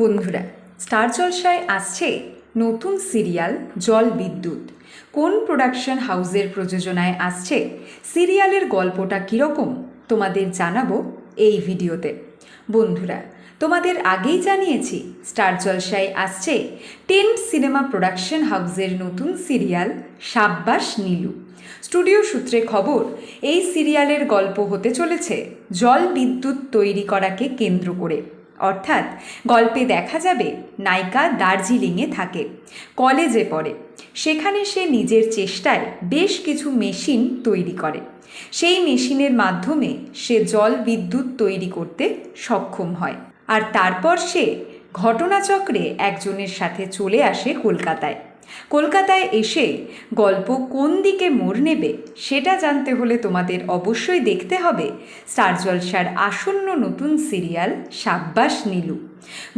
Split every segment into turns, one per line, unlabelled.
বন্ধুরা, স্টার জলসায় আসছে নতুন সিরিয়াল জল বিদ্যুৎ। কোন প্রোডাকশন হাউসের প্রযোজনায় আসছে? সিরিয়ালের গল্পটা কীরকম? তোমাদের জানাব এই ভিডিওতে। বন্ধুরা, তোমাদের আগেই জানিয়েছি, স্টার জলসায় আসছে টেন্ট সিনেমা প্রোডাকশন হাউসের নতুন সিরিয়াল সাব্বাস নীলু। স্টুডিও সূত্রে খবর, এই সিরিয়ালের গল্প হতে চলেছে জল বিদ্যুৎ তৈরি করাকে কেন্দ্র করে। অর্থাৎ গল্পে দেখা যাবে নায়িকা দার্জিলিংয়ে থাকে, কলেজে পড়ে। সেখানে সে নিজের চেষ্টায় বেশ কিছু মেশিন তৈরি করে। সেই মেশিনের মাধ্যমে সে জল বিদ্যুৎ তৈরি করতে সক্ষম হয়। আর তারপর সে ঘটনাচক্রে একজনের সাথে চলে আসে কলকাতায়। কলকাতায় এসে গল্প কোন দিকে মোড় নেবে সেটা জানতে হলে তোমাদের অবশ্যই দেখতে হবে স্টার জলসার আসন্ন নতুন সিরিয়াল সাব্বাস নীলু।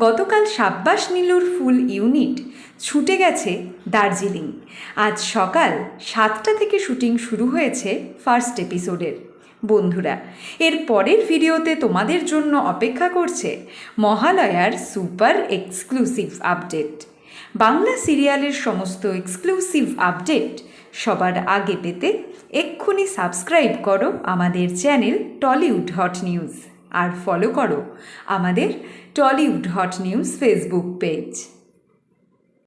গতকাল সাব্বাস নীলুর ফুল ইউনিট ছুটে গেছে দার্জিলিং। আজ সকাল সাতটা থেকে শুটিং শুরু হয়েছে ফার্স্ট এপিসোডের। বন্ধুরা, এর পরের ভিডিওতে তোমাদের জন্য অপেক্ষা করছে মহালয়ার সুপার এক্সক্লুসিভ আপডেট। বাংলা সিরিয়ালের সমস্ত এক্সক্লুসিভ আপডেট সবার আগে পেতে এক্ষুনি সাবস্ক্রাইব করো আমাদের চ্যানেল টলিউড হট নিউজ। আর ফলো করো আমাদের Tollywood hot news Facebook page